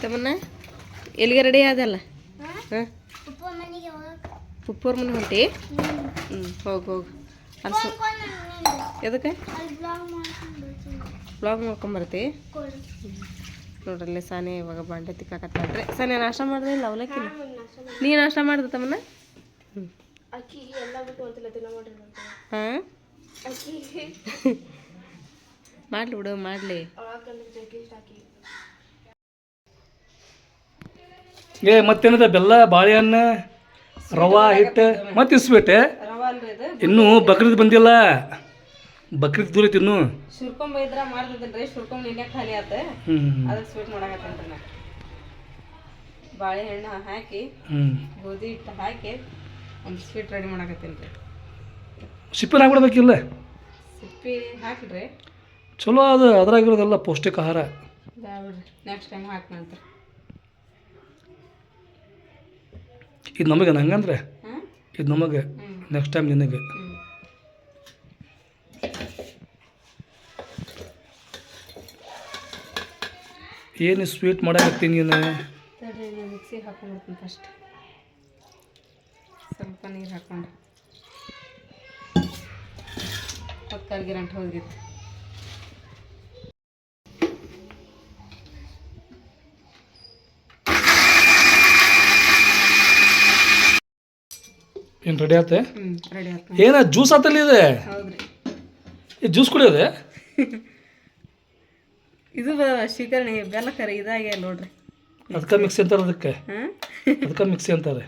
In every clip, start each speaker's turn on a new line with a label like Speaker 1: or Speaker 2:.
Speaker 1: ತಮ್ಮನ್ನ ಎಲ್ಲಿಗೆ ರೆಡಿ ಆದಲ್ಲ? ಹಾಂ? ಪುಪ್ಪೋರ್ ಮನೆ ಹೊಂಟಿ? ಹ್ಞೂ ಹೋಗಿ ಹೋಗಿ. ಅಲ್ಸು ಎದಕ್ಕೆ? ಬ್ಲಾಗ್ ಮಾಡ್ಕೊಂಬರ್ತಿ ನೋಡ್ರಲ್ಲಿ ಸಾನೆ ಇವಾಗ ಬಾಂಡೆ ತಿಕ್ಕಾಕತ್ತಾಳ್ರಿ ಸಾನೆ ನಾಷ್ಟ ಮಾಡಿದ್ರಿಲ್ಲ ಅವಲಕ್ಕಿ? ನೀ ನಾಷ್ಟ ಮಾಡ್ದೆ
Speaker 2: ಮಾಡಿರ್ಬೇಕು
Speaker 1: ಹಾಂ? ಮಾಡ್ಲಿ ಬಿಡು ಮಾಡಲಿ.
Speaker 3: ಏ ಮತ್ತೇನದ ಬೆಲ್ಲ ಬಾಳೆಹಣ್ಣು ರವಾ ಹಿಟ್ಟು ಮತ್ತೆ ಸ್ವೀಟ್
Speaker 1: ರವಾ ಇದು
Speaker 3: ಇನ್ನೂ ಬಕ್ರೀದ್ ಬಂದಿಲ್ಲ. ಬಕ್ರೀದ್ ದೂರ ಐತಿ ಇನ್ನೂ.
Speaker 1: ಶುರ್ಕೊಂಬ ಇದ್ರ ಮಾಡ್ತಿದ್ದಲ್ರಿ ಶುರ್ಕೊಂಬ ನಿನ್ನೆ ಖಾಲಿ ಆತ. ಅದಕ್ಕೆ ಸ್ವೀಟ್ ಮಾಡಾಕತ್ತೇನ್ರಿ ನಾ. ಬಾಳೆಹಣ್ಣು ಹಾಕಿ ಗೋಧಿ ಹಿಟ್ಟು ಹಾಕಿ ಒಂದು ಸ್ವೀಟ್ ರೆಡಿ ಮಾಡಾಕತ್ತೇನ್ರಿ. ರೀ
Speaker 3: ಸಿಪ್ಪಿನ ಹಾಕ್ಬಿಡ್ಬೇಕಿಲ್ಲ?
Speaker 1: ಸಿಪ್ಪಿ ಹಾಕಿಡ್ರಿ
Speaker 3: ಚಲೋ ಅದು ಅದ್ರಾಗಿರೋದೆಲ್ಲ ಪೌಷ್ಟಿಕ ಆಹಾರ
Speaker 1: ನೆಕ್ಸ್ಟ್ ಟೈಮ್ ಹಾಕ್ನಂತ
Speaker 3: ಇದು ನಮಗೆ ಹಂಗಂದ್ರೆ ಇದು ನಮಗೆ ನೆಕ್ಸ್ಟ್ ಟೈಮ್ ನಿನಗೆ. ಏನು ಸ್ವೀಟ್ ಮಾಡಕತ್ತೀನಿ ನೀನು?
Speaker 1: ಮಿಕ್ಸಿಗೆ ಹಾಕೊಂಡ್ಬಿಡ್ತೀನಿ ಫಸ್ಟ್ ಸ್ವಲ್ಪ ನೀರು ಹಾಕೊಂಡು. ಗಂಟೆ ಹೋಗಿತ್ತು
Speaker 3: ಏನು ರೆಡಿ ಆತೆ
Speaker 1: ರೆಡಿ ಆಯ್ತು
Speaker 3: ಏನ ಜ್ಯೂಸ್ ಆತಲ್ಲಿ ಇದೆ?
Speaker 1: ಹೌದ್ರಿ.
Speaker 3: ಈ ಜ್ಯೂಸ್ ಕುಡಿಯೋದೆ?
Speaker 1: ಇದು ಶೀಕರಣೆ ಬೆಲ್ಲ ಕರೆ ಇದಾಗ್ಯ ನೋಡ್ರಿ.
Speaker 3: ಅದಕ್ಕೆ ಮಿಕ್ಸಿ ಅಂತಾರೆ ಅದಕ್ಕೆ?
Speaker 1: ಹಾಂ?
Speaker 3: ಅದಕ್ಕೆ ಮಿಕ್ಸಿ ಅಂತಾರೆ.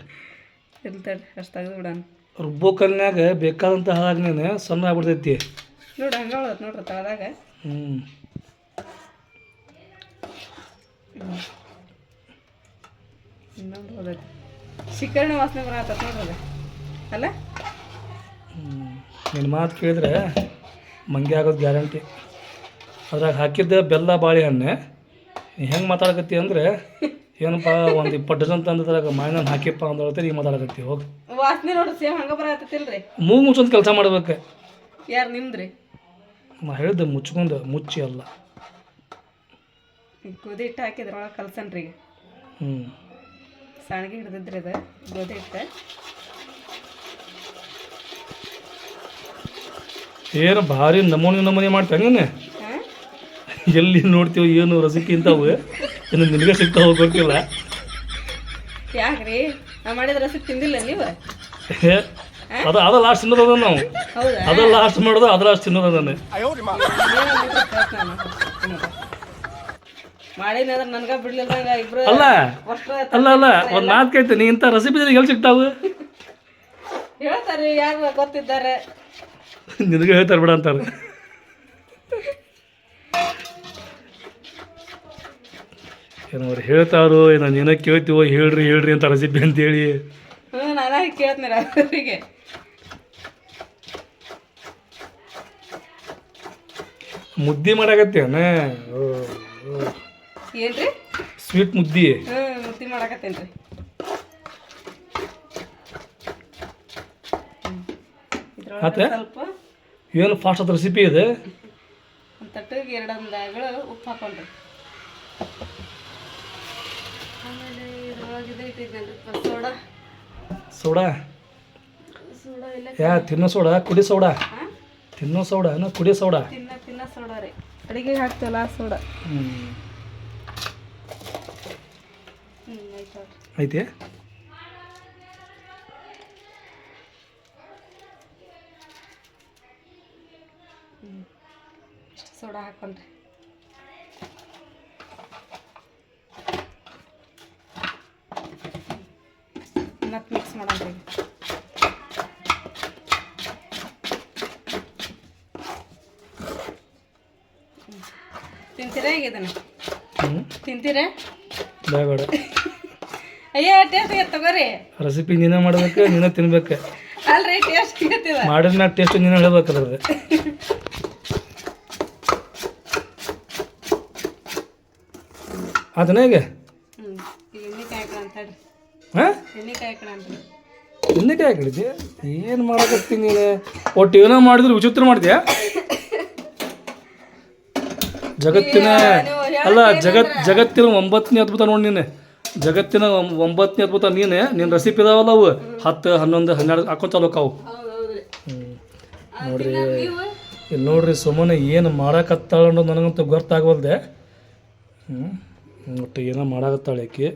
Speaker 1: ಇರ್ಲಿ ತಡ್ರಿ ಅಷ್ಟು ತೆಗೆದು ಬಿಡೋಣ.
Speaker 3: ರುಬ್ಬೋ ಕಲ್ನ್ಯಾಗ ಬೇಕಾದಂಥ ಹಾಗೆ ನೀನು ಸಣ್ಣ ಆಗ್ಬಿಡ್ತೈತಿ.
Speaker 1: ನೋಡಿ ಹಂಗೆ ನೋಡ್ರಿ ತಳದಾಗ.
Speaker 3: ಹ್ಞೂ
Speaker 1: ಇನ್ನೊಂದು ಹೋದೈತಿ. ಶಿಕರಣೆ ವಾಸನೆ ಬರತ್ತ ನೋಡ್ರಿ ಅಲ್ಲ?
Speaker 3: ನಿನ್ನ ಮಾತು ಕೇಳಿದ್ರೆ ಮಂಗೆ ಆಗೋದು ಗ್ಯಾರಂಟಿ. ಅದ್ರಾಗ ಹಾಕಿದ್ದ ಬೆಲ್ಲ ಬಾಳೆಹಣ್ಣೆ ಹೆಂಗೆ ಮಾತಾಡಕತ್ತಿ ಅಂದರೆ ಏನಪ್ಪ ಒಂದು ಇಪ್ಪತ್ತು ಡಜನ್ ತಂದದ್ರಾಗ ಮಾಯನ ಹಾಕಿಪ್ಪ ಅಂತ ಹೇಳ್ತಾರೆ ಈಗ ಮಾತಾಡಕತ್ತಿ ಹೋಗಿ.
Speaker 1: ವಾಸನೆ ನೋಡ್ರಿ ಸೇಮ್ ಹಂಗೆ ಬರತ್ತಿಲ್ರಿ
Speaker 3: ಮೂಗು ಮುಚ್ಚೊಂದು ಕೆಲಸ ಮಾಡ್ಬೇಕು.
Speaker 1: ಯಾರು ನಿಮ್ದ್ರಿ?
Speaker 3: ನಾ ಹೇಳಿದ್ದೆ ಮುಚ್ಕೊಂಡು ಮುಚ್ಚಿ ಅಲ್ಲ.
Speaker 1: ಗೋಧಿ ಹಿಟ್ಟು ಹಾಕಿದ್ರೊಳಗೆ ಕಲ್ಸನ್ರಿ
Speaker 3: ಹ್ಞೂ
Speaker 1: ಸಣ್ಣಗೆ ಹಿಡ್ದಿದ್ರಿ ಅದು ಗೋಧಿ ಹಿಟ್ಟು.
Speaker 3: ಏನು ಭಾರಿ ನಮೂನಿ ನಮೂನಿ
Speaker 1: ಮಾಡ್ತಂಗನೆ
Speaker 3: ಎಲ್ಲಿ ನೋಡ್ತೀವಿ ಏನು ರಸಿಕೆ ಇಂಥವು ಇನ್ನು ನಿನಗೆ ಸಿಗ್ತಾವ ಗೊತ್ತಿಲ್ಲ.
Speaker 1: ಯಾಕ್ರಿ? ನಾ ಮಾಡಿದ ರಸಕ್ಕೆ ತಿಂದಿಲ್ಲ ನೀವು?
Speaker 3: ಅದು ಅದ ಲಾಸ್ಟ್ ತಿನ್ನೋದ ನಾವು. ಅದ ಲಾಸ್ಟ್ ಮಾಡೋದು ಅದ ಲಾಸ್ಟ್ ತಿನ್ನೋದ ನಾನು.
Speaker 1: ನನ್ಗ
Speaker 3: ಅಲ್ಲ ಅಲ್ಲ ಅಲ್ಲ ಒಂದು ಮಾತು ಕೇಳ್ತೀನಿ ಇಂಥ ರೆಸಿಪಿ ಎಲ್ಲಿ ಸಿಗ್ತಾವೆ?
Speaker 1: ಹೇಳ್ತಾರೆ ಯಾರು ಗೊತ್ತಿದ್ದಾರೆ?
Speaker 3: ನಿನಗೆ ಹೇಳ್ತಾರೆ ಬಿಡ ಅಂತಾರೆ. ಏನೋ ಅವ್ರು ಹೇಳ್ತಾರೋ ಏನೋ ನೀನ ಕೇಳ್ತೀವೋ ಹೇಳ್ರಿ ಹೇಳ್ರಿ ಅಂತ ರೆಸಿಪಿ ಅಂತೇಳಿ.
Speaker 1: ಹ್ಞೂ ನಾನು ಕೇಳ್ತೀನಿ ಅವರಿಗೆ.
Speaker 3: ಮುದ್ದೆ ಮಾಡಾಕತ್ತೇನ
Speaker 1: ಏನ್ರಿ?
Speaker 3: ಸ್ವೀಟ್ ಮುದ್ದಿ.
Speaker 1: ಹ್ಞೂ ಮುದ್ದಿ ಮಾಡಾಕತ್ತೇನ್ರಿ
Speaker 3: ಮತ್ತೆ?
Speaker 1: ಸ್ವಲ್ಪ
Speaker 3: ಏನು ಫಾಸ್ಟ್ ಅದು ರೆಸಿಪಿ ಇದೆ?
Speaker 1: ಒಂದು ತಟ್ಟಿಗೆ ಎರಡೊಂದು ಆಗಗಳು ಉಪ್ಪು ಹಾಕೊಂಡ್ರಿ. ಆಮೇಲೆ ಇದ್ರೊಳಗೆ ಇದು ಸೋಡಾ.
Speaker 3: ಸೋಡಾ?
Speaker 1: ಸೋಡಾ ಇಲ್ಲ
Speaker 3: ಯಾ ತಿನ್ನೋ ಸೋಡಾ? ಕುಡಿ ಸೋಡಾ? ತಿನ್ನೋ ಸೋಡಾ ಏನೋ ಕುಡಿ ಸೋಡಾ?
Speaker 1: ತಿನ್ನ ತಿನ್ನ ಸೋಡಾ ರೀ. ಅಡಿಗೆ ಹಾಕ್ತೇವಲ್ಲ ಸೋಡಾ.
Speaker 3: ಹ್ಞೂ ಐತಿ
Speaker 1: ಸೋಡಾ ಹಾಕೊಂಡ್ರಿ. ಮತ್ತೆ ಮಿಕ್ಸ್ ಮಾಡೋಣ. ತಿಂತೀರಾ ಈಗ ಇದನ್ನ? ತಿಂತೀರಾ?
Speaker 3: ಬೇಡ
Speaker 1: ಅಯ್ಯೋ ಟೇಸ್ಟ್ ತಗೋರಿ?
Speaker 3: ರೆಸಿಪಿ ನೀನೇ ಮಾಡ್ಬೇಕು ನೀನೇ ತಿನ್ಬೇಕು.
Speaker 1: ಅಲ್ರಿ ಟೇಸ್ಟ್ ಆಗತ್ತಿದ
Speaker 3: ಮಾಡಿದ ಮ್ಯಾಗ ಟೇಸ್ಟ್ ನೀನೇ ಹೇಳ್ಬೇಕು ಅದ್ರದ್ದು ಅದನ್ನ ಹೇಗೆ?
Speaker 1: ಹ್ಞೂ ಈಗ ಎಣ್ಣೆಕಾಯಿ ಹಾಕೋಣ ಅಂತ ಹೇಳ್ರಿ
Speaker 3: ಹಾಂ?
Speaker 1: ಎಣ್ಣೆಕಾಯಿ
Speaker 3: ಹಾಕಿಡಿದ್ದೆ ಏನು ಮಾಡಕತ್ತೀನಿ ನೀನು ಒಟ್ಟು ಏನೋ ಮಾಡಿದ್ರೆ ವಿಚಿತ್ರ ಮಾಡ್ತೀಯಾ? ಜಗತ್ತಿನ ಅಲ್ಲ ಜಗತ್ ಜಗತ್ತಿನ ಒಂಬತ್ತನೇ ಅದ್ಭುತ ನೋಡಿ ನೀನು. ಜಗತ್ತಿನ ಒಂಬತ್ತನೇ ಅದ್ಭುತ ನೀನು. ನಿನ್ನ ರೆಸಿಪಿ ಇದಾವಲ್ಲ ಅವು. ಹತ್ತು ಹನ್ನೊಂದು ಹನ್ನೆರಡು ಹಾಕೋ ಚಾಲು ಅವು. ನೋಡ್ರಿ. ಇಲ್ಲಿ ನೋಡ್ರಿ ಸುಮ್ಮನೆ ಏನು ಮಾಡಕತ್ತಾಳ ಅನ್ನೋದು ನನಗಂತೂ ಗೊತ್ತಾಗವಲ್ದೆ. ಹ್ಞೂ ಒಟ್ಟು ಏನೋ ಮಾಡಾಕತ್ತಾಳೆ ಆಕೆ.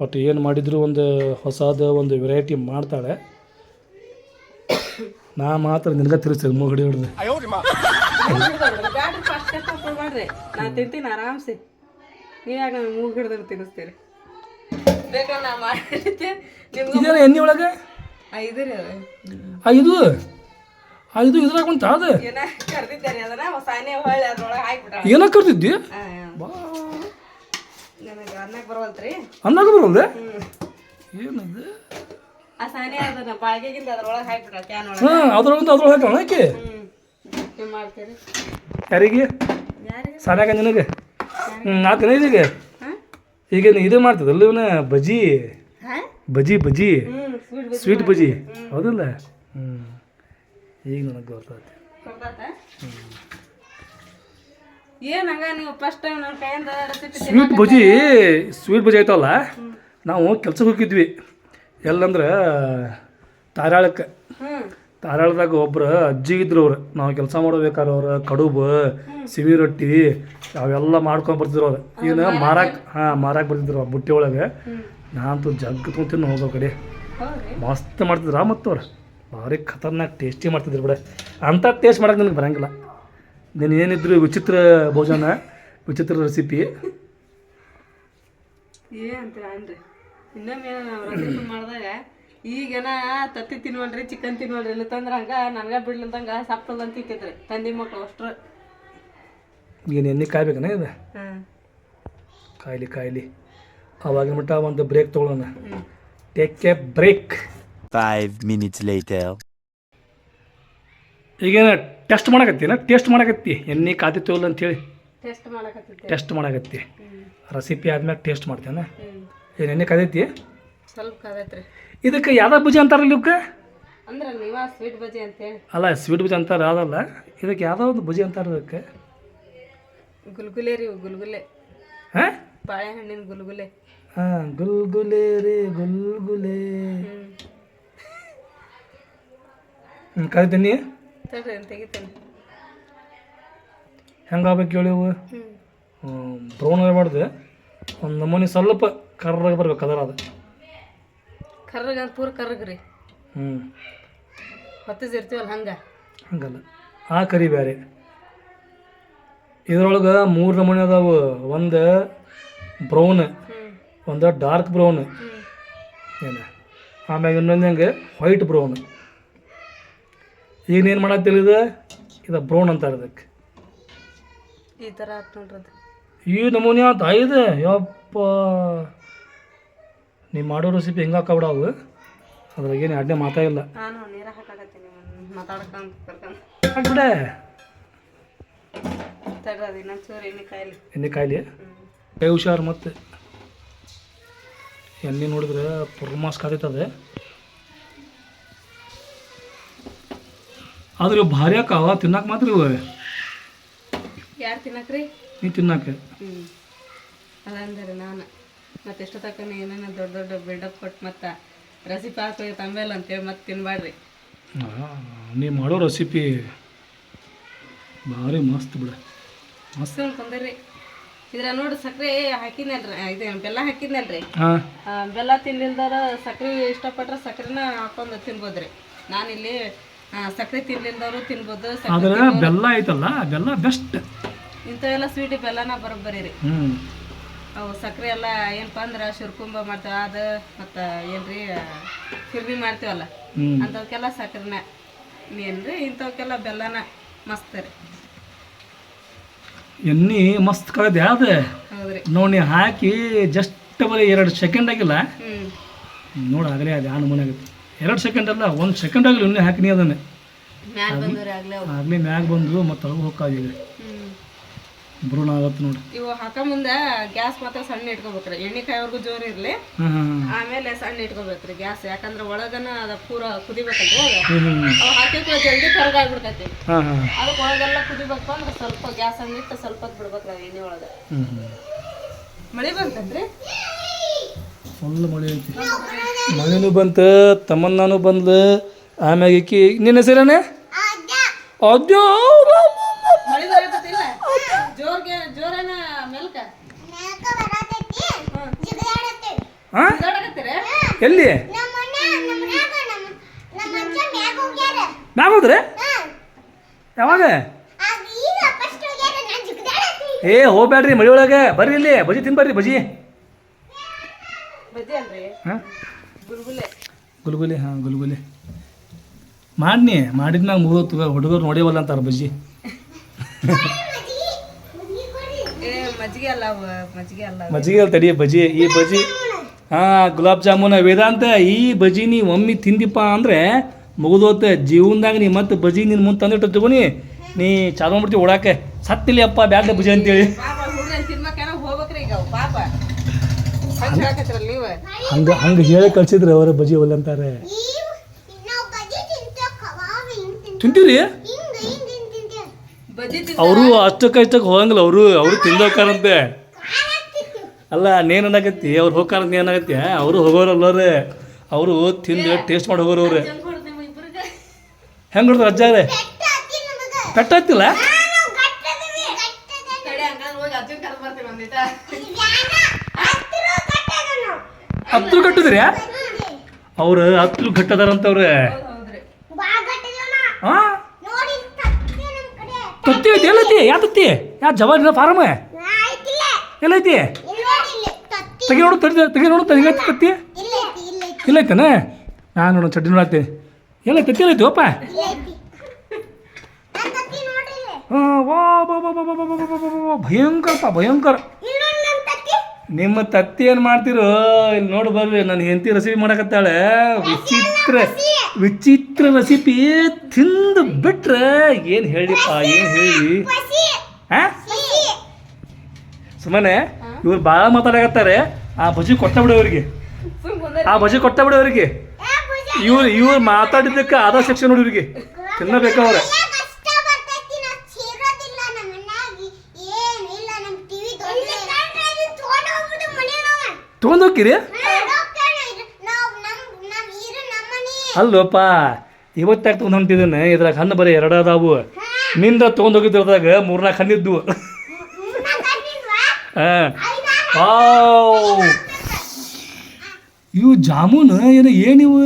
Speaker 3: ಒಟ್ಟು ಏನು ಮಾಡಿದ್ರು ಒಂದು ಹೊಸದ ಒಂದು ವೆರೈಟಿ ಮಾಡ್ತಾಳೆ. ನಾ ಮಾತ್ರ ನಿನಗೆ ತಿರ್ಸ್ತೇನೆ ಮೂಗಡಿ ಹಿಡಿ ಹಿಡ್ದು.
Speaker 1: ಮಾಡ್ರಿ ನಾ ತಿಂತೀನಿ ಆರಾಮ್ಸೆ ನಾನು ಮೂಗು ಹಿಡ್ದು ತಿನ್ನಿಸ್ತೀರಿ ಬೇಕಾದ್ರೆ ನಾ ಮಾಡಿರ್ತೆ ನಿಮ್ಗೆ
Speaker 3: ಇದೇನ ಎಣ್ಣೆ ಒಳಗೆ?
Speaker 1: ಐದು. ರೀ ಅದು
Speaker 3: ಐದು ಐದು ಇದ್ರಾಗ ಅದು
Speaker 1: ಏನ ಕರ್ದಿದ್ದಾರೆ ಅದನ್ನ? ಹೊಸಾನೆ ಹೊಳ್ಳಿ ಅದ್ರೊಳಗೆ ಹಾಕ್ಬಿಟ್ಟ
Speaker 3: ಏನ ಕರ್ತಿದ್ದಿ
Speaker 1: ನನಗೆ ಅನ್ನಕ್ಕೆ ಬರವಲ್ತ್ರಿ
Speaker 3: ಅನ್ನಾಗ ಬರಲ್ದೆ ಏನದು? ಹಾಂ ಅದ್ರೊಳಗೆ ಅದ್ರೊಳಗೆ ಹಾಕೋಣ ಆಕೆ ಯಾರಿಗೆ? ನಿನಗೆ? ಆತನ ಇದೀಗ ಈಗ ಇದು ಮಾಡ್ತದಲ್ಲ ಇವನ ಬಜಿ
Speaker 1: ಬಜಿ
Speaker 3: ಬಜ್ಜಿ ಬಜ್ಜಿ?
Speaker 1: ಹ್ಞೂ ಸ್ವೀಟ್
Speaker 3: ಬಜಿ ಬಜ್ಜಿ. ಹೌದಲ್ಲ? ಹ್ಞೂ ಈಗ ನನಗೆ ಗೊತ್ತಾಯ್ತು.
Speaker 1: ಏನ್ ನೀವು ಫಸ್ಟ್ ಟೈಮ್ ನನ್ನ ಕೈಯಿಂದ recipe
Speaker 3: sweet bajji sweet bajji ಆಯ್ತಲ್ಲ? ನಾವು ಕೆಲ್ಸಕ್ಕೆ ಹೋಗಿದ್ವಿ. ಎಲ್ಲಂದ್ರೆ ತಾರಾಳಕ್ಕೆ. ತಾರಾಳದಾಗ ಒಬ್ರು ಅಜ್ಜಿ ಇದ್ರು ಅವ್ರು. ನಾವು ಕೆಲಸ ಮಾಡ್ಬೇಕಾದ್ರೆ ಅವ್ರು ಕಡುಬು ಸಿವಿ ರೊಟ್ಟಿ ಅವೆಲ್ಲ ಮಾಡ್ಕೊಂಡು ಬರ್ತಿದ್ರು ಅವ್ರು. ಏನು ಮಾರಾಕ್. ಹಾಂ ಮಾರಾಕ್ ಬರ್ತಿದ್ರು ಬುಟ್ಟಿ ಒಳಗೆ. ನಾನಂತೂ ಜಗ್ ತೊಗೊಂತೀನಿ ಹೋಗೋ ಕಡೆ. ಮಸ್ತ್ ಮಾಡ್ತಿದ್ರ ಮತ್ತು ಅವ್ರು ಭಾರಿ ಖತರ್ನಾಕ್ ಟೇಸ್ಟಿ ಮಾಡ್ತಿದ್ರು ಬಿಡ. ಅಂಥ ಟೇಸ್ಟ್ ಮಾಡಕ್ಕೆ ನನಗೆ ಬರಂಗಿಲ್ಲ. ನೀನು ಏನಿದ್ರು ವಿಚಿತ್ರ ಭೋಜನ ವಿಚಿತ್ರ ರೆಸಿಪಿ
Speaker 1: ಏ ಅಂತ ಅನ್ರಿ. ಇನ್ನೊಮ್ಮೆ ನಾವು ರೆಸಿಪಿ ಮಾಡಿದಾಗ ಈಗೇನ ತತ್ತಿ ತಿನ್ವಲ್ರಿ ಚಿಕನ್ ತಿನ್ವಲ್ರಿ ಇಲ್ಲ ತಂದ್ರೆ ಹಂಗ ನನಗ ಬಿಡ್ಲಿಲ್ದಂಗ ಸಪ್ಪಲ್ ಅಂತ ತಿಂತಿದ್ರಿ ತಂದಿ ಮಕ್ಕಳು ಅಷ್ಟ್ರು.
Speaker 3: ಏನು ಎಣ್ಣೆ ಕಾಯ್ಬೇಕನ ಇದು? ಕಾಯ್ಲಿ ಕಾಯ್ಲಿ. ಅವಾಗಿನ ಮಟ್ಟ ಒಂದು ಬ್ರೇಕ್
Speaker 1: ತೊಗೊಳ್ಳೋಣ
Speaker 3: take a break
Speaker 4: five minutes later
Speaker 3: ಈಗೇನು ಟೆಸ್ಟ್ ಮಾಡಕತ್ತೀನ ಟೇಸ್ಟ್ ಮಾಡಕತ್ತಿ. ಎಣ್ಣೆ ಕಾತಿತ್ತು ಅಂತೇಳಿ.
Speaker 1: ಟೆಸ್ಟ್ ಮಾಡಕತ್ತಿ
Speaker 3: ಟೆಸ್ಟ್ ಮಾಡಕತ್ತಿ. ರೆಸಿಪಿ ಆದ್ಮೇಲೆ ಟೇಸ್ಟ್ ಮಾಡ್ತೇನೆ? ಏನು ಎಣ್ಣೆ ಕಾದೈತಿ?
Speaker 1: ಸ್ವಲ್ಪ ಕಾದೈತ್ರಿ.
Speaker 3: ಇದಕ್ಕೆ ಯಾವ್ದು ಅಂತಾರೆ ಅಂತಾರಲ್ಲ ಇವಕ್ಕೆ
Speaker 1: ಅಂದ್ರೆ ನೀವು ಸ್ವೀಟ್ ಬಜಿ ಅಂತೇಳಿ.
Speaker 3: ಅಲ್ಲ ಸ್ವೀಟ್ ಬಜ್ಜಿ ಅಂತಾರೆ ಅದಲ್ಲ ಇದಕ್ಕೆ ಯಾವುದೋ ಒಂದು ಬುಜಿ ಅಂತಾರೆ ಇದಕ್ಕೆ?
Speaker 1: ಗುಲ್ಗುಲೆ ರೀ ಗುಲ್ಗುಲೆ.
Speaker 3: ಹಾಂ?
Speaker 1: ಬಾಳೆಹಣ್ಣಿನ ಗುಲ್ಗುಲೆ.
Speaker 3: ಹಾಂ ಗುಲ್ಗುಲೆ ರೀ ಗುಲ್ಗುಲೆ.
Speaker 1: ಹ್ಞೂ
Speaker 3: ಕರಿತೀನಿ
Speaker 1: ತಡ್ರಿ ತೆಗಿತೇನೆ.
Speaker 3: ಹೆಂಗಾಗ್ಬೇಕು ಹೇಳಿ
Speaker 1: ಹ್ಞೂ
Speaker 3: ಬ್ರೌನ್ ಇರಬಾರ್ದು. ಒಂದು ನಮೂನಿ ಸ್ವಲ್ಪ ಕರ್ರಗೆ ಬರ್ಬೇಕು ಅದರ ಅದು.
Speaker 1: ಕರ್ರಗ ಅಂತ ಪೂರ ಕರ್ರಗ್ ರೀ.
Speaker 3: ಹ್ಞೂ
Speaker 1: ಹೊತ್ತಿಸ್ ಇರ್ತೀವಲ್ಲ ಹಂಗ?
Speaker 3: ಹಂಗಲ್ಲ. ಆ ಕರಿ ಬೇರೆ ಇದ್ರೊಳಗೆ ಮೂರು ನಮೂನಿ ಅದಾವು. ಒಂದು ಬ್ರೌನ್ ಒಂದು ಡಾರ್ಕ್ ಬ್ರೌನ್. ಏನು? ಆಮ್ಯಾಗ ಇನ್ನೊಂದು ಹೆಂಗೆ? White brown. ಈಗ ಏನು ಮಾಡತ್ತಿಲ್ಲ ಇದು ಇದು ಬ್ರೌನ್ ಅಂತಾರೆ ಅದಕ್ಕೆ.
Speaker 1: ಈ ಥರ ಆತ್ ನೋಡ್ರಿ ಅದು.
Speaker 3: ಈ ನಮೂನಿ ಆತ ಇದು ಯಪ್ಪ. ನೀವು ಮಾಡೋ ರೆಸಿಪಿ ಹೆಂಗೆ ಹಾಕಬಿಡವು ಅದ್ರಾಗೇನು ಎರಡನೇ ಮಾತಾ ಇಲ್ಲ.
Speaker 1: ನಾನು ನೀರ ಹಾಕಾಕತ್ತೀನಿ
Speaker 3: ಹಾಕ್ಬಿಡೆ.
Speaker 1: ತಡ್ರಿ ಎಣ್ಣೆ ಕಾಯಿಲಿ.
Speaker 3: ಎಣ್ಣೆ ಕಾಯಿಲೆ?
Speaker 1: ಹ್ಞೂ
Speaker 3: ಕೈ ಹುಷಾರು ಮತ್ತೆ. ಎಣ್ಣೆ ನೋಡಿದ್ರೆ ಪುರ್ಮಾಸ್ ಕಾದೈತದೆ ಆದ್ರೆ ಭಾರಿ ಅಕ್ಕಾವ ತಿನ್ನಕ್ಕೆ ಮಾತ್ರ ಇವ
Speaker 1: ಯಾರು ತಿನ್ನಕ್ರಿ?
Speaker 3: ನೀ ತಿನ್ನಕ್ಕೆ.
Speaker 1: ಹ್ಞೂ ಅದಂದ್ರೆ ನಾನು. ಮತ್ತೆ ಎಷ್ಟು ಏನೇನು ಏನೇನೋ ದೊಡ್ಡ ದೊಡ್ಡ ಬಿಲ್ಡಪ್ ಕೊಟ್ಟು ಮತ್ತೆ ರೆಸಿಪಿ ಹಾಕಿ ತಂಬೆಲ್ಲ ಅಂತೇಳಿ ಮತ್ತೆ ತಿನ್ಬಾಡ್ರಿ
Speaker 3: ನೀ ಮಾಡೋ ರೆಸಿಪಿ ಭಾರಿ ಮಸ್ತ್ ಬಿಡ. ಮಸ್ತ್.
Speaker 1: ಅನ್ಕೊಂಡ್ರಿ ಇದ್ರ ನೋಡಿ ಸಕ್ಕರೆ ಹಾಕಿದ್ನಲ್ರಿ ಇದು ಬೆಲ್ಲ ಹಾಕಿದ್ನಲ್ರಿ? ಬೆಲ್ಲ ತಿನ್ಲಿಲ್ದಾರ ಸಕ್ಕರೆ ಇಷ್ಟಪಟ್ರೆ ಸಕ್ಕರೆನ ಹಾಕೊಂಡು ತಿನ್ಬೋದ್ರಿ. ನಾನಿಲ್ಲಿ ಸಕ್ಕರೆ ತಿನ್ಲಿಲ್ದವರು ತಿನ್ಬೋದು ಸಕ್ರೆ
Speaker 3: ಆದ್ರೆ ಬೆಲ್ಲ ಐತಲ್ಲ ಬೆಲ್ಲ ಬೆಸ್ಟ್
Speaker 1: ಇಂಥವೆಲ್ಲ ಸ್ವೀಟ್ ಬೆಲ್ಲನ ಬರೋಬ್ಬರಿ ರೀ
Speaker 3: ಹ್ಞೂ
Speaker 1: ಅವು ಸಕ್ಕರೆ ಎಲ್ಲ ಏನಪ್ಪ ಅಂದ್ರೆ ಶಿರ್ಕುಂಬ ಮಾಡ್ತೇವೆ ಅದು ಮತ್ತು ಏನ್ರಿ ಫಿರ್ನಿ ಮಾಡ್ತೀವಲ್ಲ ಅಂಥವಕ್ಕೆಲ್ಲ ಸಕ್ಕರೆನ ಏನ್ರಿ ಇಂಥವಕ್ಕೆಲ್ಲ ಬೆಲ್ಲನ ಮಸ್ತ್ ರೀ.
Speaker 3: ಎಣ್ಣೆ ಮಸ್ತ್ ಯಾವ್ದು
Speaker 1: ಹೌದ್ರಿ.
Speaker 3: ನೋಡಿ ಹಾಕಿ ಜಸ್ಟ್ ಬರೀ ಎರಡು ಸೆಕೆಂಡ್ ಆಗಿಲ್ಲ.
Speaker 1: ನೋಡಿ
Speaker 3: ನೋಡು ಆಗಲೇ ಅದು ಆನ್ ಮನೆ ಆಗುತ್ತೆ. ಎರಡು ಸೆಕೆಂಡ್ ಅಲ್ಲ ಒಂದು ಸೆಕೆಂಡ್ ಆಗಲಿ ಇನ್ನೂ ಹಾಕಿನಿ ಅದನ್ನು.
Speaker 1: ಆಗ್ಲೇ
Speaker 3: ಮ್ಯಾಗ ಬಂದು ಮತ್ತೆ ಅವು
Speaker 1: ಹ್ಞೂ
Speaker 3: ಭ್ರೂಣ ಆಗತ್ತೆ ನೋಡಿ.
Speaker 1: ಇವು ಹಾಕ ಮುಂದೆ ಗ್ಯಾಸ್ ಮಾತ್ರ ಸಣ್ಣ ಇಟ್ಕೋಬೇಕ್ರಿ. ಎಣ್ಣೆ ಕಾಯೋವರೆಗೂ ಜೋರ್ ಇರಲಿ. ಆಮೇಲೆ ಸಣ್ಣ ಇಟ್ಕೋಬೇಕ್ರಿ ಗ್ಯಾಸ್. ಯಾಕಂದ್ರೆ ಒಳಗನ ಅದ ಪೂರ ಕುದಿಬೇಕಲ್ರಿ ಅವ ಹಾಕಿದ್ರೆ ಜಲ್ದಿ ಕರಗ
Speaker 3: ಆಗ್ಬಿಡ್ತೈತಿ. ಹಾಂ
Speaker 1: ಅದಕ್ಕೆ ಒಳಗೆಲ್ಲ ಕುದಿಬೇಕು ಅಂದ್ರೆ ಸ್ವಲ್ಪ ಗ್ಯಾಸ್ ಹಂಗಿಟ್ಟು ಸ್ವಲ್ಪ ಅದ್ ಎಣ್ಣೆ ಒಳಗೆ. ಮಳೆ ಬಂತನ್ರಿ
Speaker 3: ಫುಲ್ ಮಳೆ ಐತಿ. ಮಳೆನೂ ಬಂತು ತಮ್ಮನ್ನೂ ಬಂದ್ಲು. ಆಮ್ಯಾಗ ಈಕಿ ನಿನ್ನ ಹೆಸರೇನೆ? ಅದ್ಯೋ ಎಲ್ಲಿ? ಮ್ಯಾಗ ಹೋದ್ರೆ? ಯಾವಾಗ? ಏ ಹೋಗ್ಬೇಡ್ರಿ ಮಳೆ ಒಳಗೆ. ಬರ್ರಿ ಇಲ್ಲಿ ಬಜಿ ತಿನ್ಬರ್ರಿ ಬಜಿ. ಹಾಂ?
Speaker 1: ಗುಲ್ಗುಲೆ.
Speaker 3: ಹಾಂ ಗುಲ್ಗುಲಿ. ಮಾಡ್ನಿ ಮಾಡಿದ್ಮ್ಯಾಗ ಮುಗಿದೋತು ಹುಡುಗರು ನೋಡೇವಲ್ಲ ಅಂತಾರೆ ಬಜ್ಜಿ.
Speaker 1: ಮಜ್ಜಿಗೆ ಅಲ್ಲ
Speaker 3: ತಡಿ ಬಜ್ಜಿ ಈ ಬಜ್ಜಿ. ಹಾಂ ಗುಲಾಬ್ ಜಾಮೂನ ವೇದಾಂತ ಈ ಬಜ್ಜಿ ನೀ ಒಮ್ಮಿ ತಿಂದಿಪ್ಪ ಅಂದ್ರೆ ಮುಗಿದೋತ. ಜೀವನದಾಗ ನೀ ಮತ್ತೆ ಬಜ್ಜಿ ನಿನ್ನ ಮುಂದೆ ತಂದಿಟ್ಟು ತಗೋನಿ ನೀ ಚಾಲು ಮಾಡ್ತೀವಿ ಓಡಾಕೆ. ಸತ್ತಿಲಿ ಅಪ್ಪ ಬ್ಯಾಡ ಬಜ್ಜಿ ಅಂತೇಳಿ.
Speaker 1: ಹಂಗೆ ನೀವು
Speaker 3: ಹಂಗೆ ಹಂಗೆ ಹೇಳಿ ಕಳ್ಸಿದ್ರೆ ಅವರ ಬಜ್ಜಿ ಒಲ್ಲೆ ಅಂತಾರೆ. ತಿಂತೀರಿ? ಅವರು ಅಷ್ಟಕ್ಕೆ ಇಷ್ಟಕ್ಕೆ ಹೋಗಂಗಿಲ್ಲ ಅವರು ಅವರು ತಿಂದೋಕಾರಂತೆ. ಅಲ್ಲ ನೇನು ಅನ್ನಕತ್ತಿ ಅವ್ರು ಹೋಗ್ಕಾರಂತ ನೀನಾಗತ್ತೆ ಅನ್ನಕತ್ತಿ ಅವರು ಹೋಗೋರಲ್ಲವ್ರೆ ಅವರು. ತಿಂದು ಟೇಸ್ಟ್ ಮಾಡಿ ಹೋಗೋರು ಅವ್ರೆ.
Speaker 1: ಹೆಂಗ್
Speaker 3: ನೋಡ್ತಾರೆ ಅಜ್ಜಾರೆ ಪೆಟ್ಟಾಗ್ತಿಲ್ಲ ಹತ್ತು ಕಟ್ಟಿದ್ರಿ ಅವ್ರು ಹತ್ತು ಕಟ್ಟದಾರಂತವ್ರೆ ತತ್ತಿ ಐತಿ ಎಲ್ಲೈತಿ ಯಾ ತತ್ತಿ ಯಾ ಜವಾನ ಫಾರಮ್ ಎಲ್ಲೈತಿ ತಗಿ ನೋಡು ತಡಿ ತಗಿ ನೋಡು ತೆಗಿ ತತ್ತಿ ಇಲ್ಲೈತನ ನಾನು ನೋಡು ಚಡ್ಡಿ ನೋಡತ್ತೀನಿ ಎಲ್ಲ ತತ್ತಿ ಎಲ್ಲೈತಿ ವಾ ಭಯಂಕರಪ್ಪ ಭಯಂಕರ ನಿಮ್ಮ ತತ್ತಿ ಏನು ಮಾಡ್ತಿರೋ, ಇಲ್ಲಿ ನೋಡಿ ಬರ್ರಿ ನನ್ನ ಹೆಂಡತಿ ರೆಸಿಪಿ ಮಾಡಕತ್ತಾಳೆ. ವಿಚಿತ್ರ ವಿಚಿತ್ರ ರೆಸಿಪಿ ತಿಂದು ಬಿಟ್ರೆ ಏನು ಹೇಳಿಪ್ಪ, ಏನು ಹೇಳಿ? ಹಾ ಸುಮ್ಮನೆ, ಇವ್ರು ಭಾಳ ಮಾತಾಡಕತ್ತಾರೆ. ಆ ಬಜಿ ಕೊಟ್ಟ ಬಿಡು ಅವ್ರಿಗೆ ಆ ಬಜಿ ಕೊಟ್ಟ ಬಿಡು ಅವ್ರಿಗೆ ಇವ್ರು ಇವ್ರು ಮಾತಾಡಿದ್ದಕ್ಕೆ ಆದ ಸೆಕ್ಷನ್ ನೋಡಿ ಇವ್ರಿಗೆ. ತಿನ್ನಬೇಕು ಅವ್ರೆ ತೊಗೊಂಡು ಹೋಗ್ತೀರಿ ಅಲ್ಲೋಪ ಇವತ್ತಾಗ ತೊಗೊಂಡು ಹೊಂಟಿದ್ದಾನೆ ಇದ್ರಾಗ ಹಣ್ಣು ಬರೀ ಎರಡು ಅದಾವು ನಿಂದ ತೊಗೊಂಡು ಹೋಗಿದ್ರದಾಗ ಮೂರ್ನಾಲ್ಕು ಹಣ್ಣಿದ್ದು ಹಾಂ. ಇವು ಜಾಮೂನು ಏನು ಏನಿವು?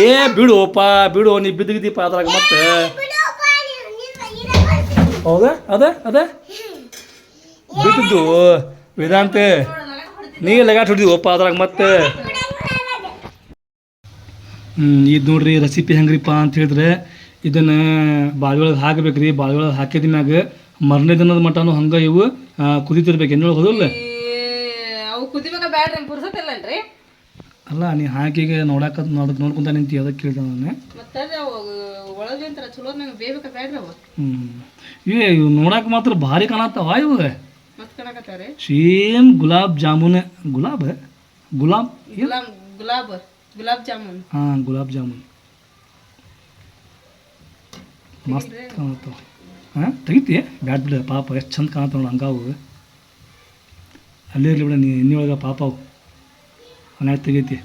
Speaker 3: ಏ ಬಿಡುವಪ್ಪ ಬಿಡು, ನೀ ಬಿದ್ದಿದ್ದೀಪ ಅದ್ರಾಗ ಮತ್ತೆ. ಹೌದಾ? ಅದ? ಅದ? ಬಿಟ್ಟಿದ್ದು. ವೇದಾಂತ ನೀ ಲಗಾಟ್ ಹೊಡಿದಿವಪ್ಪ ಅದ್ರಾಗ ಮತ್ತೆ? ಹ್ಞೂ ಇದು ನೋಡ್ರಿ ರೆಸಿಪಿ ಹೆಂಗ್ರಿಪ್ಪ ಅಂತ ಹೇಳಿದ್ರೆ ಇದನ್ನು ಬಾಳೆ ಒಳಗೆ ಹಾಕಬೇಕ್ರಿ. ಬಾಳೆ ಒಳಗೆ ಹಾಕಿದ ಮ್ಯಾಗ ಮರನೇ ದಿನದ ಮಟನು ಹಂಗೆ ಇವು ಕುದಿತಿರ್ಬೇಕು. ಎಣ್ಣೆ ಹೋದಲ್ಲ?
Speaker 1: ಅವು ಕುದಿಬೇಕ ಬ್ಯಾಡ್ರಿ ಪುರ್ಸತ್ತಿಲ್ಲನ್ರಿ?
Speaker 3: ಅಲ್ಲ ನೀ ಹಾಕಿಗೆ ನೋಡಾಕ ನೋಡ್ ನೋಡ್ಕೊಂತ ನಿಂತಿ ಅದಕ್ಕೆ ಕೇಳ್ದೆ ನಾನು.
Speaker 1: ಮತ್ತೆ ಅವು ಒಳಗಿಂತರ ಚಲೋ ನಂಗೆ ಬೇಬೇಕ ಬ್ಯಾಡ್ರಿ ಅವು.
Speaker 3: ಹ್ಞೂ ಏ ಇವು ನೋಡಕ್ಕೆ ಮಾತ್ರ ಭಾರಿ ಕಾಣತ್ತಾವ ಇವು
Speaker 1: ಮತ್ ಕಣಕತ್ತಾವ್ರಿ
Speaker 3: ಸೇಮ್ ಗುಲಾಬ್ ಜಾಮೂನ್ ಗುಲಾಬ್ ಗುಲಾಬ್
Speaker 1: ಗುಲಾಬ್ ಗುಲಾಬ್ ಗುಲಾಬ್ ಜಾಮೂನ್
Speaker 3: ಹಾಂ ಗುಲಾಬ್ ಜಾಮೂನ್ ಮಸ್ತ್ ಕಾಣತ್ತಾವ ಹಾಂ ತೆಗಿತಿ ಬ್ಯಾಡ್ ಬಿಡ ಪಾಪ ಎಷ್ಟು ಚಂದ ಕಾಣತ್ತಾವ ನೋಡು ಹಂಗಾವು ಅಲ್ಲೇ ಇರಲಿ ಬಿಡ ನೀ ಎಣ್ಣೆ ಒಳಗೆ ಪಾಪ ಅವು ಮನ್ಯಾಗ ತೆಗೈತಿ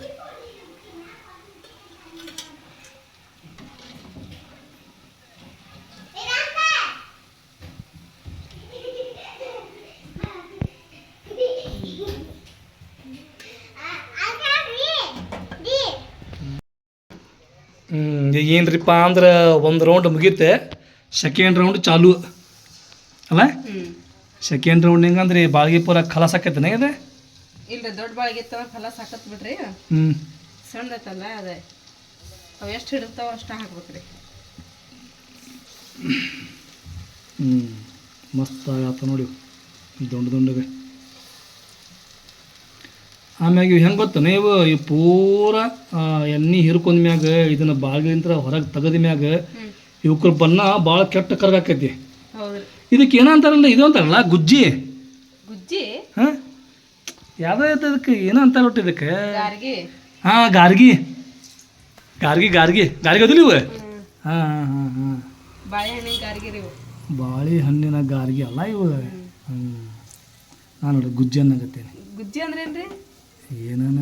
Speaker 3: ಈಗ ಏನ್ರಿಪ್ಪ ಅಂದ್ರೆ ಒಂದು ರೌಂಡ್ ಮುಗೀತೆ ಸೆಕೆಂಡ್ ರೌಂಡ್ ಚಾಲು. ಅಲ್ಲ? ಸೆಕೆಂಡ್ ರೌಂಡ್ ಹೆಂಗಂದ್ರೆ ಬಾಳ್ಗಿ ಪೂರ ಖಲಾಸ್ ಆಕೈತನ ಇದೆ?
Speaker 1: ಇಲ್ರಿ ದೊಡ್ಡ ಬಾಳಿಗೆ ಫಲ ಸಾಕತ್ ಬಿಡ್ರಿ.
Speaker 3: ಹ್ಞೂ
Speaker 1: ಸಣ್ಣದೈತಲ್ಲ ಅದೇ. ಅವು ಎಷ್ಟು ಹಿಡಿತಾವ ಅಷ್ಟು ಹಾಕ್ಬೇಕ್ರಿ.
Speaker 3: ಹ್ಞೂ ಮಸ್ತ್ ಆಗತ್ತ ನೋಡಿ ದೊಡ್ಡ ದೊಡ್ಡಗೆ ಆಮ್ಯಾಗ ಇವು ಹೆಂಗೆ ಗೊತ್ತ ನೀವು ಈ ಪೂರ ಎಣ್ಣಿ ಹಿರ್ಕೊಂಡ ಮ್ಯಾಗ ಇದನ್ನು ಬಾಗಿಲಿಂತ್ರ ಹೊರಗೆ ತೆಗೆದ ಮ್ಯಾಗ ಇವಕ್ರ ಬಣ್ಣ ಭಾಳ ಕೆಟ್ಟ ಕರ್ಗಾಕೈತಿ ಇದಕ್ಕೆ ಏನೋ ಅಂತಾರಲ್ಲ ಇದು ಅಂತಾರಲ್ಲ ಗುಜ್ಜಿ?
Speaker 1: ಗುಜ್ಜಿ?
Speaker 3: ಹಾಂ? ಯಾವುದೋ ಐತೆ ಅದಕ್ಕೆ ಏನೋ ಅಂತಾರ ಒಟ್ಟು ಇದಕ್ಕೆ
Speaker 1: ಗಾರ್ಗಿ.
Speaker 3: ಹಾಂ ಗಾರ್ಗಿ. ಗಾರ್ಗಿ ಗಾರ್ಗಿ. ಗಾರ್ಗಿ ಅದಿಲ್ಲ ಇವು ಹಾಂ ಹಾಂ ಹಾಂ ಹಾಂ.
Speaker 1: ಬಾಳೆಹಣ್ಣಿನ ಗಾರ್ಗಿ ರೀ
Speaker 3: ಅಲ್ಲ ಇವು? ಹ್ಞೂ ನಾನು ನೋಡಿ ಗುಜ್ಜಿ ಅನ್ನಕತ್ತೇನೆ.
Speaker 1: ಗುಜ್ಜಿ ಅಂದ್ರೇನ್ರಿ?
Speaker 3: ಏನಾನ?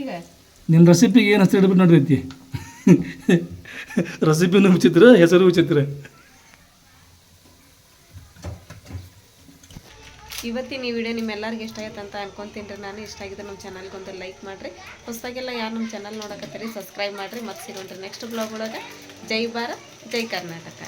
Speaker 1: ಈಗ?
Speaker 3: ನಿನ್ನ ರೆಸಿಪಿಗೆ ಏನು ಹೆಸರು ಇಡ್ಬಿಟ್ಟು ನೋಡ್ರಿ ಐತಿ ರೆಸಿಪಿನೂ ವಿಚಿತ್ರ ಹೆಸರು ವಿಚಿತ್ರ.
Speaker 1: ಇವತ್ತಿನ ಈ ವಿಡಿಯೋ ನಿಮ್ಮೆಲ್ಲರಿಗೂ ಇಷ್ಟ ಆಯ್ತು ಅಂತ ಅನ್ಕೊಂತೀನಿ ರೀ ನಾನು. ಇಷ್ಟ ಆಗಿದ್ರೆ ನಮ್ಮ ಚಾನಲ್ಗೆ ಒಂದು ಲೈಕ್ ಮಾಡಿರಿ. ಹೊಸದಾಗೆಲ್ಲ ಯಾರು ನಮ್ಮ ಚಾನಲ್ ನೋಡಕತ್ತೀರಿ ಸಬ್ಸ್ಕ್ರೈಬ್ ಮಾಡಿರಿ. ಮತ್ತೆ ಸಿಗೋಣ್ರಿ ನೆಕ್ಸ್ಟ್ ಬ್ಲಾಗ್ ಒಳಗೆ. ಜೈ ಭಾರತ್ ಜೈ ಕರ್ನಾಟಕ.